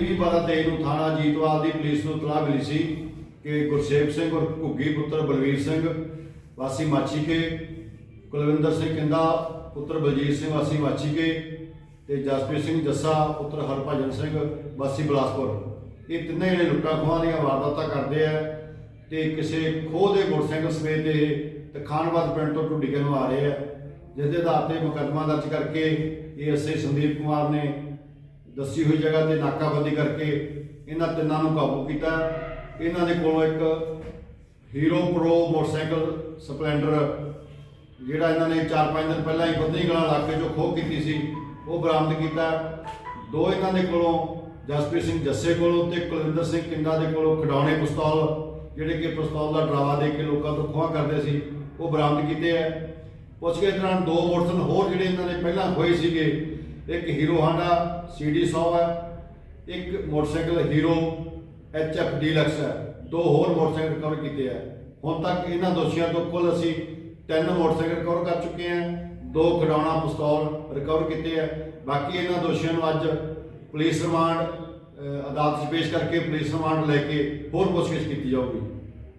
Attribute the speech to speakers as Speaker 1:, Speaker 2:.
Speaker 1: 12/23 ਨੂੰ ਥਾਣਾ ਜੀਤਵਾਲ ਦੀ ਪੁਲਿਸ ਨੂੰ ਤਲਾਹ ਮਿਲੀ ਸੀ ਕਿ ਗੁਰਸੇਵ ਸਿੰਘ ਔਰ ਘੁੱਗੀ ਪੁੱਤਰ ਬਲਵੀਰ ਸਿੰਘ, ਵਾਸੀ ਮਾਛੀਕੇ ਕੁਲਵਿੰਦਰ ਸਿੰਘ ਕਿੰਦਾ ਪੁੱਤਰ ਬਲਜੀਤ ਸਿੰਘ, ਵਾਸੀ ਮਾਛੀਕੇ ਤੇ ਜਸਪ੍ਰੀਤ ਸਿੰਘ ਜੱਸਾ, ਪੁੱਤਰ ਹਰਭਜਨ ਸਿੰਘ, ਵਾਸੀ ਬਲਾਸਪੁਰ। ਇਹ ਤਿੰਨੇ ਜਿਹੜੇ ਲੁੱਟਾਂ ਖੋਹਾਂ ਦੀਆਂ ਵਾਰਦਾਤਾਂ ਕਰਦੇ ਆ ਤੇ ਕਿਸੇ ਖੋਹ ਦੇ ਮੋਟਰਸਾਈਕਲ ਸਮੇਤ ਇਹ ਤਖਾਨਵਾਦ ਪਿੰਡ ਤੋਂ ਢੁੱਡੀਕੇ ਨੂੰ ਆ ਰਹੇ ਆ, ਜਿਸ ਦੇ ਆਧਾਰ ਤੇ ਮੁਕੱਦਮਾ ਦਰਜ ਕਰਕੇ ਇਹ ਐਸਏ ਸੰਦੀਪ ਕੁਮਾਰ ਨੇ ਦੱਸੀ ਹੋਈ ਜਗ੍ਹਾ ਤੇ ਨਾਕਾਬੰਦੀ ਕਰਕੇ ਇਹਨਾਂ ਤਿੰਨਾਂ ਨੂੰ ਕਾਬੂ ਕੀਤਾ। ਇਹਨਾਂ ਦੇ ਕੋਲੋਂ ਇੱਕ ਹੀਰੋ ਪ੍ਰੋ ਮੋਟਰਸਾਈਕਲ ਸਪਲੈਂਡਰ, ਜਿਹੜਾ ਇਹਨਾਂ ਨੇ 4-5 ਦਿਨ ਪਹਿਲਾਂ ਹੀ ਬੰਦਰੀ ਕਲਾਂ ਇਲਾਕੇ 'ਚੋਂ ਖੋਹ ਕੀਤੀ ਸੀ, ਉਹ ਬਰਾਮਦ ਕੀਤਾ। ਦੋ ਇਹਨਾਂ ਦੇ ਕੋਲੋਂ, ਜਸਪ੍ਰੀਤ ਸਿੰਘ ਜੱਸੇ ਕੋਲੋਂ ਤੇ ਕੁਲਵਿੰਦਰ ਸਿੰਘ ਕਿੰਡਾ ਦੇ ਕੋਲੋਂ ਖਿਡੌਣੇ ਪਿਸਤੌਲ, ਜਿਹੜੇ ਕਿ ਪਿਸਤੌਲ ਦਾ ਡਰਾਵਾ ਦੇ ਕੇ ਲੋਕਾਂ ਤੋਂ ਖੋਹ ਕਰਦੇ ਸੀ, ਉਹ ਬਰਾਮਦ ਕੀਤੇ ਆ। ਪੁੱਛਗਿੱਛ ਦੌਰਾਨ ਦੋ ਮੋਟਰਸਾਈਕਲ ਹੋਰ ਜਿਹੜੇ ਇਹਨਾਂ ਨੇ ਪਹਿਲਾਂ ਖੋਏ ਸੀਗੇ ਇੱਕ ਹੀਰੋ ਹਾਂਡਾ ਸੀਡੀ 100 ਹੈ, ਇੱਕ ਮੋਟਰਸਾਈਕਲ ਹੀਰੋ ਐਚਐਫ ਡੀਲਕਸ ਹੈ। ਦੋ ਹੋਰ ਮੋਟਰਸਾਈਕਲ ਰਿਕਵਰ ਕੀਤੇ ਆ। ਹੁਣ ਤੱਕ ਇਹਨਾਂ ਦੋਸ਼ੀਆਂ ਤੋਂ ਕੁੱਲ ਅਸੀਂ ਤਿੰਨ ਮੋਟਰਸਾਈਕਲ ਰਿਕਵਰ ਕਰ ਚੁੱਕੇ ਹਾਂ ਦੋ ਖਿਡੌਣਾ ਪਿਸਤੌਲ ਰਿਕਵਰ ਕੀਤੇ ਆ। ਬਾਕੀ ਇਹਨਾਂ ਦੋਸ਼ੀਆਂ ਨੂੰ ਅੱਜ ਪੁਲਿਸ ਰਿਮਾਂਡ ਅਦਾਲਤ 'ਚ ਪੇਸ਼ ਕਰਕੇ ਪੁਲਿਸ ਰਿਮਾਂਡ ਲੈ ਕੇ ਹੋਰ ਪੁੱਛਗਿੱਛ ਕੀਤੀ ਜਾਊਗੀ।